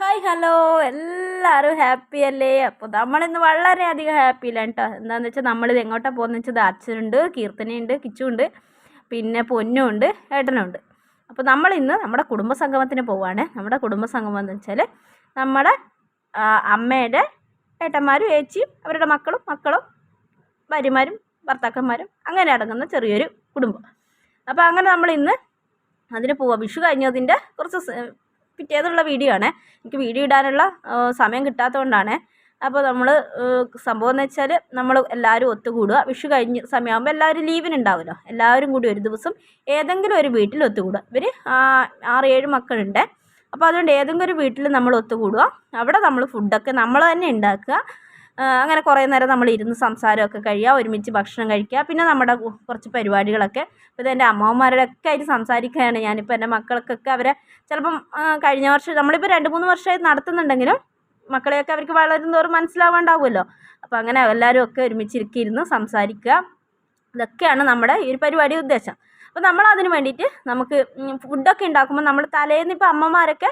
Hi hello എല്ലാവരും happy അല്ലേ? അപ്പോൾ നമ്മളിന്ന് വളരെയധികം ഹാപ്പിയിലാണ് കേട്ടോ എന്താണെന്ന് വെച്ചാൽ നമ്മളിത് എങ്ങോട്ടാണ് പോകുന്നത് വെച്ചാൽ അച്ഛനുണ്ട് കീർത്തനയുണ്ട് കിച്ചുണ്ട് പിന്നെ പൊന്നുണ്ട് ഏട്ടനുണ്ട്. അപ്പോൾ നമ്മളിന്ന് നമ്മുടെ കുടുംബസംഗമത്തിന് പോവുകയാണ് നമ്മുടെ കുടുംബസംഗമം എന്ന് വെച്ചാൽ നമ്മുടെ അമ്മയുടെ ഏട്ടന്മാരും ഏച്ചിയും അവരുടെ മക്കളും മക്കളും ഭാര്യമാരും ഭർത്താക്കന്മാരും അങ്ങനെ അടങ്ങുന്ന ചെറിയൊരു കുടുംബം. അപ്പോൾ അങ്ങനെ നമ്മൾ ഇന്ന് അതിന് പോവാം. വിഷു കഴിഞ്ഞതിന്റെ കുറച്ച് പിറ്റേന്നുള്ള വീഡിയോ ആണ്. എനിക്ക് വീഡിയോ ഇടാനുള്ള സമയം കിട്ടാത്തതുകൊണ്ടാണ്. അപ്പോൾ നമ്മൾ സംഭവം എന്ന് വെച്ചാൽ നമ്മൾ എല്ലാവരും ഒത്തുകൂടുക. വിഷു കഴിഞ്ഞ് സമയമാകുമ്പോൾ എല്ലാവരും ലീവിനുണ്ടാവുമല്ലോ എല്ലാവരും കൂടി ഒരു ദിവസം ഏതെങ്കിലും ഒരു വീട്ടിൽ ഒത്തുകൂടുക. ഇവർ ആറ് ഏഴ് മക്കളുണ്ട്. അപ്പോൾ അതുകൊണ്ട് ഏതെങ്കിലും ഒരു വീട്ടിൽ നമ്മൾ ഒത്തുകൂടുക. അവിടെ നമ്മൾ ഫുഡൊക്കെ നമ്മൾ തന്നെ ഉണ്ടാക്കുക. അങ്ങനെ കുറേ നേരം നമ്മൾ ഇരുന്ന് സംസാരമൊക്കെ കഴിയുക ഒരുമിച്ച് ഭക്ഷണം കഴിക്കുക പിന്നെ നമ്മുടെ കുറച്ച് പരിപാടികളൊക്കെ. ഇപ്പോൾ എന്റെ അമ്മമാരുടെ ഒക്കെ ആയിട്ട് സംസാരിക്കുകയാണ് ഞാനിപ്പോൾ എന്റെ മക്കൾക്കൊക്കെ അവരെ ചിലപ്പം കഴിഞ്ഞ വർഷം നമ്മളിപ്പോൾ രണ്ട് മൂന്ന് വർഷമായി നടത്തുന്നുണ്ടെങ്കിലും മക്കളെയൊക്കെ അവർക്ക് വളരുന്നതോറും മനസ്സിലാവാണ്ടാവുമല്ലോ. അപ്പോൾ അങ്ങനെ എല്ലാവരും ഒക്കെ ഒരുമിച്ചിരിക്കിരുന്ന് സംസാരിക്കുക ഇതൊക്കെയാണ് നമ്മുടെ ഈ ഒരു പരിപാടി ഉദ്ദേശം. അപ്പോൾ നമ്മൾ അതിന് വേണ്ടിയിട്ട് നമുക്ക് ഫുഡൊക്കെ ഉണ്ടാക്കുമ്പോൾ നമ്മൾ തലേന്ന് ഇപ്പോൾ അമ്മമാരൊക്കെ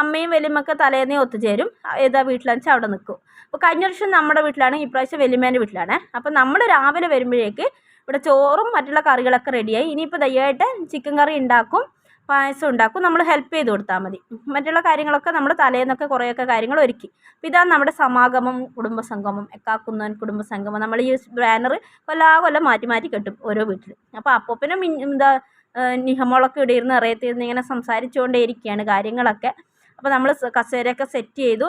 അമ്മയും വലിയമ്മൊക്കെ തലേന്നേ ഒത്തുചേരും. ഏതാ വീട്ടിലാണ് വെച്ചാൽ അവിടെ നിൽക്കും. അപ്പോൾ കഴിഞ്ഞ വർഷം നമ്മുടെ വീട്ടിലാണ് ഇപ്രാവശ്യം വലിയമ്മേന്റെ വീട്ടിലാണ്. അപ്പോൾ നമ്മൾ രാവിലെ വരുമ്പോഴേക്ക് ഇവിടെ ചോറും മറ്റുള്ള കറികളൊക്കെ റെഡിയായി. ഇനിയിപ്പോൾ ദയ്യമായിട്ട് ചിക്കൻ കറി ഉണ്ടാക്കും പായസം ഉണ്ടാക്കും. നമ്മൾ ഹെൽപ്പ് ചെയ്ത് കൊടുത്താൽ മതി. മറ്റുള്ള കാര്യങ്ങളൊക്കെ നമ്മൾ തലേന്നൊക്കെ കുറേയൊക്കെ കാര്യങ്ങൾ ഒരുക്കി. അപ്പോൾ ഇതാണ് നമ്മുടെ സമാഗമം കുടുംബസംഗമം എക്കാക്കുന്നവൻ കുടുംബസംഗമം. നമ്മൾ ഈ ബാനർ കൊല്ലാ കൊല്ലം മാറ്റി മാറ്റി കെട്ടും ഓരോ വീട്ടിൽ അപ്പോൾ അപ്പൊപ്പിനും എന്താ നിഹമോളൊക്കെ ഇവിടെ ഇരുന്ന് അറിയത്തിരുന്ന് ഇങ്ങനെ സംസാരിച്ചുകൊണ്ടേ ഇരിക്കുകയാണ് കാര്യങ്ങളൊക്കെ അപ്പോൾ നമ്മൾ കസേരയൊക്കെ സെറ്റ് ചെയ്തു.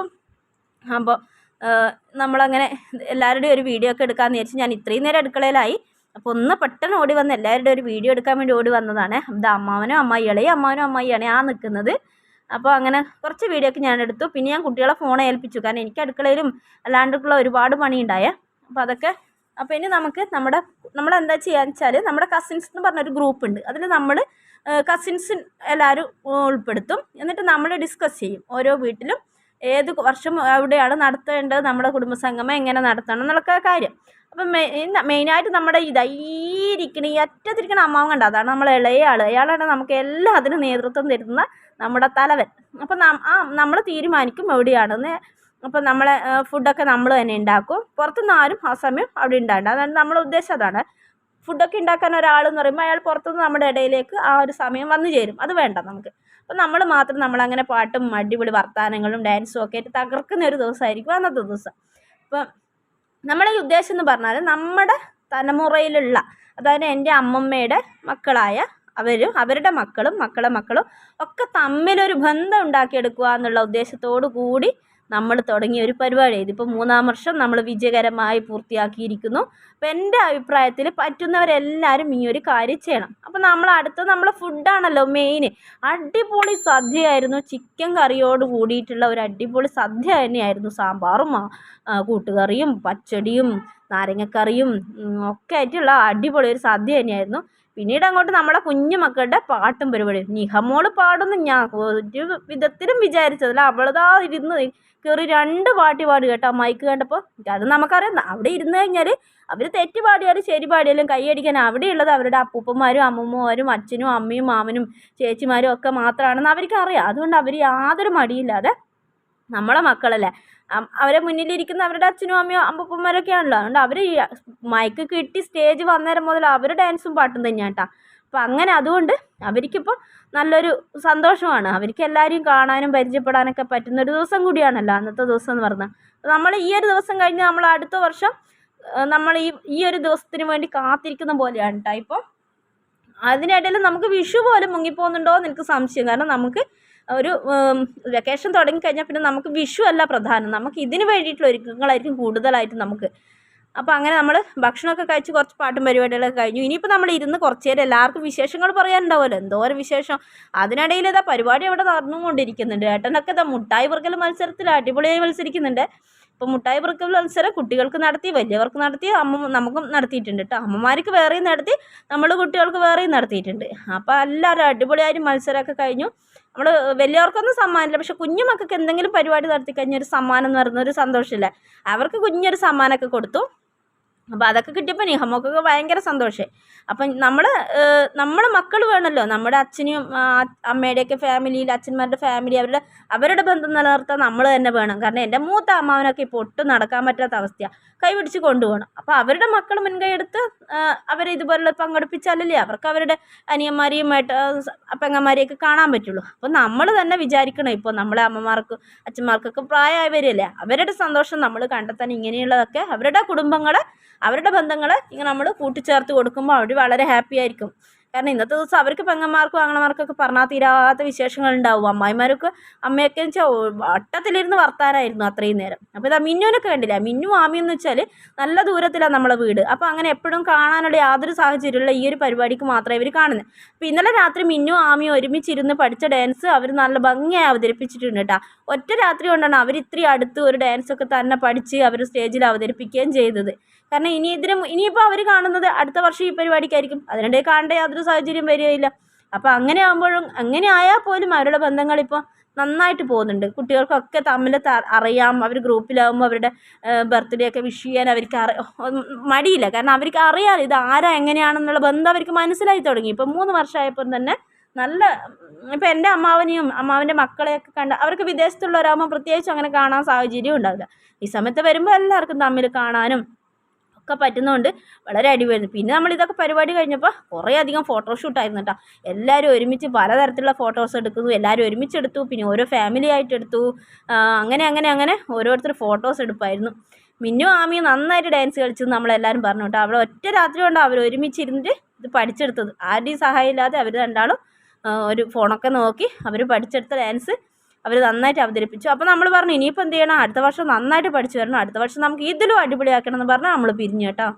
അപ്പോൾ നമ്മളങ്ങനെ എല്ലാവരുടെയും ഒരു വീഡിയോ ഒക്കെ എടുക്കാമെന്ന് വിചാരിച്ച് ഞാൻ ഇത്രയും നേരം അടുക്കളയിലായി. അപ്പോൾ ഒന്ന് പെട്ടെന്ന് ഓടി വന്ന് എല്ലാവരുടെയും ഒരു വീഡിയോ എടുക്കാൻ വേണ്ടി ഓടി വന്നതാണ്. ഇത് അമ്മാവനും അമ്മായികളെ അമ്മാവനും അമ്മായിയാണ് ആ നിൽക്കുന്നത് അപ്പോൾ അങ്ങനെ കുറച്ച് വീഡിയോ ഒക്കെ ഞാൻ എടുത്തു. പിന്നെ ഞാൻ കുട്ടികളെ ഫോൺ ഏൽപ്പിച്ചു. കാരണം എനിക്ക് അടുക്കളയിലും അല്ലാണ്ടുള്ള ഒരുപാട് പണിയുണ്ടായേ. അപ്പോൾ അതൊക്കെ അപ്പോൾ ഇനി നമുക്ക് നമ്മുടെ നമ്മൾ എന്താ ചെയ്യാന്ന് വെച്ചാൽ നമ്മുടെ കസിൻസ് എന്ന് പറഞ്ഞൊരു ഗ്രൂപ്പ് ഉണ്ട്. അതിൽ നമ്മൾ കസിൻസ് എല്ലാവരും ഉൾപ്പെടുത്തും. എന്നിട്ട് നമ്മൾ ഡിസ്കസ് ചെയ്യും ഓരോ വീട്ടിലും ഏത് വർഷം എവിടെയാണ് നടത്തേണ്ടത് നമ്മുടെ കുടുംബസംഗമം എങ്ങനെ നടത്തണം എന്നുള്ള കാര്യം. അപ്പം മെയിൻ മെയിനായിട്ട് നമ്മുടെ ഇതാ ഈ ഇരിക്കണ ഈ അറ്റത്തിരിക്കണ അമ്മാവൻ കണ്ട? അതാണ് നമ്മൾ ഇളയ ആൾ അയാളാണ് നമുക്ക് എല്ലാം അതിന് നേതൃത്വം തരുന്ന നമ്മുടെ തലവൻ. അപ്പം നമ്മൾ തീരുമാനിക്കും എവിടെയാണെന്ന്. അപ്പം നമ്മളെ ഫുഡൊക്കെ നമ്മൾ തന്നെ ഉണ്ടാക്കും പുറത്തുനിന്ന് ആരും ആ സമയം അവിടെ ഉണ്ടാകണ്ട അതാണ് നമ്മുടെ ഉദ്ദേശം അതാണ്. ഫുഡൊക്കെ ഉണ്ടാക്കാൻ ഒരാളെന്ന് പറയുമ്പോൾ അയാൾ പുറത്തുനിന്ന് നമ്മുടെ ഇടയിലേക്ക് ആ ഒരു സമയം വന്നു ചേരും. അത് വേണ്ട നമുക്ക്. അപ്പം നമ്മൾ മാത്രം നമ്മളങ്ങനെ പാട്ടും അടിപൊളി വർത്തമാനങ്ങളും ഡാൻസും ഒക്കെ ആയിട്ട് തകർക്കുന്ന ഒരു ദിവസമായിരിക്കും അന്നത്തെ ദിവസം. അപ്പം നമ്മുടെ ഈ ഉദ്ദേശം എന്ന് പറഞ്ഞാൽ നമ്മുടെ തലമുറയിലുള്ള അതായത് എന്റെ അമ്മമ്മയുടെ മക്കളായ അവരും അവരുടെ മക്കളും മക്കളെ മക്കളും ഒക്കെ തമ്മിലൊരു ബന്ധം ഉണ്ടാക്കിയെടുക്കുക എന്നുള്ള ഉദ്ദേശത്തോടു കൂടി നമ്മൾ തുടങ്ങിയ ഒരു പരിപാടി. ഇതിപ്പോൾ മൂന്നാം വർഷം നമ്മൾ വിജയകരമായി പൂർത്തിയാക്കിയിരിക്കുന്നു. അപ്പോൾ എന്റെ അഭിപ്രായത്തിൽ പറ്റുന്നവരെല്ലാവരും ഈ ഒരു കാര്യം ചെയ്യണം. അപ്പോൾ നമ്മൾ അടുത്ത നമ്മൾ ഫുഡാണല്ലോ മെയിൻ അടിപൊളി സദ്യയായിരുന്നു. ചിക്കൻ കറിയോട് കൂടിയിട്ടുള്ള ഒരു അടിപൊളി സദ്യ തന്നെയായിരുന്നു. സാമ്പാറും കൂട്ടുകറിയും പച്ചടിയും നാരങ്ങക്കറിയും ഒക്കെ ആയിട്ടുള്ള അടിപൊളി ഒരു സദ്യ തന്നെയായിരുന്നു. പിന്നീട് അങ്ങോട്ട് നമ്മുടെ കുഞ്ഞു മക്കളുടെ പാട്ടും പരിപാടി നിഹമോൾ പാടുന്നു ഞാൻ ഒരു വിധത്തിലും വിചാരിച്ചതല്ല. അവളതാ ഇരുന്ന് കയറി രണ്ട് പാട്ട് പാടി കേട്ടോ മൈക്ക് കണ്ടപ്പോൾ അത് നമുക്കറിയാം. അവിടെ ഇരുന്ന് കഴിഞ്ഞാൽ അവർ തെറ്റ് പാടിയാലും ശരി പാടിയാലും കൈയടിക്കാൻ അവിടെയുള്ളത് അവരുടെ അപ്പൂപ്പന്മാരും അമ്മൂമ്മമാരും അച്ഛനും അമ്മയും മാമനും ചേച്ചിമാരും ഒക്കെ മാത്രമാണെന്ന് അവർക്കറിയാം അതുകൊണ്ട് അവർ യാതൊരു മടിയില്ലാതെ നമ്മളെ മക്കളല്ലേ. അവരെ മുന്നിലിരിക്കുന്ന അവരുടെ അച്ഛനും അമ്മയോ അമ്പപ്പന്മാരൊക്കെ ആണല്ലോ. അതുകൊണ്ട് അവർ മയക്ക് കിട്ടി സ്റ്റേജ് വന്നേരം മുതൽ അവർ ഡാൻസും പാട്ടും തന്നെയാണ് കേട്ടോ അപ്പം അങ്ങനെ അതുകൊണ്ട് അവർക്കിപ്പോൾ നല്ലൊരു സന്തോഷമാണ്. അവർക്ക് എല്ലാവരെയും കാണാനും പരിചയപ്പെടാനൊക്കെ പറ്റുന്ന ഒരു ദിവസം കൂടിയാണല്ലോ അന്നത്തെ ദിവസം എന്ന് പറഞ്ഞാൽ നമ്മൾ ഈ ഒരു ദിവസം കഴിഞ്ഞ് നമ്മൾ അടുത്ത വർഷം നമ്മൾ ഈ ഈ ഒരു ദിവസത്തിന് വേണ്ടി കാത്തിരിക്കുന്ന പോലെയാണ് കേട്ടോ ഇപ്പോൾ അതിനിടയിൽ നമുക്ക് വിഷു പോലും മുങ്ങിപ്പോകുന്നുണ്ടോ എന്ന് എനിക്ക് സംശയം. കാരണം നമുക്ക് ഒരു വെക്കേഷൻ തുടങ്ങിക്കഴിഞ്ഞാൽ പിന്നെ നമുക്ക് വിഷു അല്ല പ്രധാനം. നമുക്ക് ഇതിന് വേണ്ടിയിട്ടുള്ള ഒരുക്കങ്ങളായിരിക്കും കൂടുതലായിട്ട് നമുക്ക്. അപ്പോൾ അങ്ങനെ നമ്മൾ ഭക്ഷണമൊക്കെ കഴിച്ച് കുറച്ച് പാട്ടും പരിപാടികളൊക്കെ കഴിഞ്ഞു. ഇനിയിപ്പോൾ നമ്മൾ ഇരുന്ന് കുറച്ച് നേരം എല്ലാവർക്കും വിശേഷങ്ങൾ പറയാനുണ്ടാവുമല്ലോ. എന്തോരം വിശേഷം. അതിനിടയിൽ ഇതാ പരിപാടി അവിടെ നടന്നുകൊണ്ടിരിക്കുന്നുണ്ട്. ഏട്ടനൊക്കെ ഇതാ മുട്ടായി പറക്കൽ മത്സരത്തിൽ അടിപൊളിയായി മത്സരിക്കുന്നുണ്ട്. ഇപ്പോൾ മുട്ടായി പെറുക്കൽ മത്സരം കുട്ടികൾക്ക് നടത്തി വലിയവർക്ക് നടത്തി അമ്മ നമുക്കും നടത്തിയിട്ടുണ്ട് കേട്ടോ അമ്മമാർക്ക് വേറെയും നടത്തി നമ്മൾ കുട്ടികൾക്ക് വേറെയും നടത്തിയിട്ടുണ്ട്. അപ്പോൾ എല്ലാവരും അടിപൊളിയായിട്ട് മത്സരമൊക്കെ കഴിഞ്ഞു. നമ്മൾ വലിയവർക്കൊന്നും സമ്മാനമില്ല. പക്ഷെ കുഞ്ഞു മക്കൾക്ക് എന്തെങ്കിലും പരിപാടി നടത്തി കഴിഞ്ഞാൽ ഒരു സമ്മാനം എന്ന് പറയുന്ന ഒരു സന്തോഷമില്ല. അവർക്ക് കുഞ്ഞൊരു സമ്മാനമൊക്കെ കൊടുത്തു. അപ്പോൾ അതൊക്കെ കിട്ടിയപ്പോൾ നിഹമ്മക്കൊക്കെ ഭയങ്കര സന്തോഷമായി അപ്പം നമ്മൾ നമ്മൾ മക്കൾ വേണമല്ലോ നമ്മുടെ അച്ഛനും അമ്മയുടെയൊക്കെ ഫാമിലിയിൽ അച്ഛന്മാരുടെ ഫാമിലി അവരുടെ അവരുടെ ബന്ധം നിലനിർത്താൻ നമ്മൾ തന്നെ വേണം. കാരണം എന്റെ മൂത്ത അമ്മാവനൊക്കെ ഇപ്പോൾ ഒട്ടും നടക്കാൻ പറ്റാത്ത അവസ്ഥയാണ് കൈ പിടിച്ച് കൊണ്ടുപോകണം. അപ്പോൾ അവരുടെ മക്കൾ മുൻകൈ എടുത്ത് അവരെ ഇതുപോലെ പങ്കെടുപ്പിച്ചാലല്ലേ അവർക്ക് അവരുടെ അനിയന്മാരെയും ഏട്ട പെങ്ങന്മാരെയൊക്കെ കാണാൻ പറ്റുള്ളൂ. അപ്പോൾ നമ്മൾ തന്നെ വിചാരിക്കണം ഇപ്പോൾ നമ്മളെ അമ്മമാർക്കും അച്ഛന്മാർക്കൊക്കെ പ്രായമായവരല്ലേ. അവരുടെ സന്തോഷം നമ്മൾ കണ്ടെത്താൻ ഇങ്ങനെയുള്ളതൊക്കെ അവരുടെ കുടുംബങ്ങളെ അവരുടെ ബന്ധങ്ങൾ ഇങ്ങനെ നമ്മൾ കൂട്ടിച്ചേർത്ത് കൊടുക്കുമ്പോൾ അവർ വളരെ ഹാപ്പി ആയിരിക്കും. കാരണം ഇന്നത്തെ ദിവസം അവർക്ക് പെങ്ങന്മാർക്കും ആങ്ങളമാർക്കൊക്കെ പറഞ്ഞാൽ തീരാത്ത വിശേഷങ്ങൾ ഉണ്ടാവും അമ്മായിമാരൊക്കെ അമ്മയൊക്കെ വെച്ചാൽ വട്ടത്തിലിരുന്ന് വർത്താനായിരുന്നു അത്രയും നേരം. അപ്പോൾ ഇതാ മിന്നുവിനൊക്കെ കണ്ടില്ല? മിന്നു ആമിയെന്ന് വെച്ചാൽ നല്ല ദൂരത്തിലാണ് നമ്മളെ വീട്. അപ്പോൾ അങ്ങനെ എപ്പോഴും കാണാനുള്ള യാതൊരു സാഹചര്യമുള്ള ഈ ഒരു പരിപാടിക്ക് മാത്രമേ ഇവർ കാണുന്നത് അപ്പോൾ ഇന്നലെ രാത്രി മിന്നു ആമിയും ഒരുമിച്ചിരുന്ന് പഠിച്ച ഡാൻസ് അവർ നല്ല ഭംഗിയായി അവതരിപ്പിച്ചിട്ടുണ്ട് കേട്ടോ. ഒറ്റ രാത്രി കൊണ്ടാണ് അവർ ഇത്രയും അടുത്ത് ഒരു ഡാൻസൊക്കെ തന്നെ പഠിച്ച് അവർ സ്റ്റേജിൽ അവതരിപ്പിക്കുകയും ചെയ്തത്. കാരണം ഇനി ഇതിനും ഇനിയിപ്പോൾ അവർ കാണുന്നത് അടുത്ത വർഷം ഈ പരിപാടിക്കായിരിക്കും. അതിനിടെ കാണേണ്ട യാതൊരു സാഹചര്യം വരികയില്ല. അപ്പോൾ അങ്ങനെ ആകുമ്പോഴും അങ്ങനെ ആയാൽ പോലും അവരുടെ ബന്ധങ്ങളിപ്പോൾ നന്നായിട്ട് പോകുന്നുണ്ട്. കുട്ടികൾക്കൊക്കെ തമ്മിൽ അറിയാം. അവർ ഗ്രൂപ്പിലാകുമ്പോൾ അവരുടെ ബർത്ത്ഡേ ഒക്കെ വിഷ് ചെയ്യാൻ അവർക്ക് അറി മടിയില്ല. കാരണം അവർക്ക് അറിയാം ഇത് ആരാ എങ്ങനെയാണെന്നുള്ള ബന്ധം അവർക്ക് മനസ്സിലായി തുടങ്ങി. ഇപ്പം മൂന്ന് വർഷമായപ്പോൾ തന്നെ നല്ല ഇപ്പം എന്റെ അമ്മാവനെയും അമ്മാവന്റെ മക്കളെയൊക്കെ കണ്ട അവർക്ക് വിദേശത്തുള്ളവരാകുമ്പോൾ പ്രത്യേകിച്ച് അങ്ങനെ കാണാൻ സാഹചര്യം ഉണ്ടാവില്ല. ഈ സമയത്ത് വരുമ്പോൾ എല്ലാവർക്കും തമ്മിൽ കാണാനും ഒക്കെ പറ്റുന്നതുകൊണ്ട് വളരെ അടിപൊളിയായിരുന്നു. പിന്നെ നമ്മൾ ഇതൊക്കെ പരിപാടി കഴിഞ്ഞപ്പോൾ കുറേ അധികം ഫോട്ടോഷൂട്ടായിരുന്നു കേട്ടോ എല്ലാവരും ഒരുമിച്ച് പലതരത്തിലുള്ള ഫോട്ടോസ് എടുക്കുന്നു. എല്ലാവരും ഒരുമിച്ച് എടുത്തു. പിന്നെ ഓരോ ഫാമിലി ആയിട്ട് എടുത്തു. അങ്ങനെ അങ്ങനെ അങ്ങനെ ഓരോരുത്തർ ഫോട്ടോസ് എടുപ്പായിരുന്നു. മിന്നു ആമി നന്നായിട്ട് ഡാൻസ് കളിച്ചു എന്ന് നമ്മളെല്ലാവരും പറഞ്ഞു കേട്ടോ അവിടെ ഒറ്റ രാത്രി കൊണ്ട് അവർ ഒരുമിച്ചിരുന്നിട്ട് ഇത് പഠിച്ചെടുത്തത്. ആരുടെയും സഹായമില്ലാതെ അവർ രണ്ടാളും ഒരു ഫോണൊക്കെ നോക്കി അവർ പഠിച്ചെടുത്ത ഡാൻസ് അവർ നന്നായിട്ട് അവതരിപ്പിച്ചു. അപ്പോൾ നമ്മൾ പറഞ്ഞു ഇനിയിപ്പോൾ എന്ത് ചെയ്യണം? അടുത്ത വർഷം നന്നായിട്ട് പഠിച്ചു വരണം. അടുത്ത വർഷം നമുക്ക് ഇതിലും അടിപൊളിയാക്കണം എന്ന് പറഞ്ഞാൽ നമ്മൾ പിരിഞ്ഞു കേട്ടോ.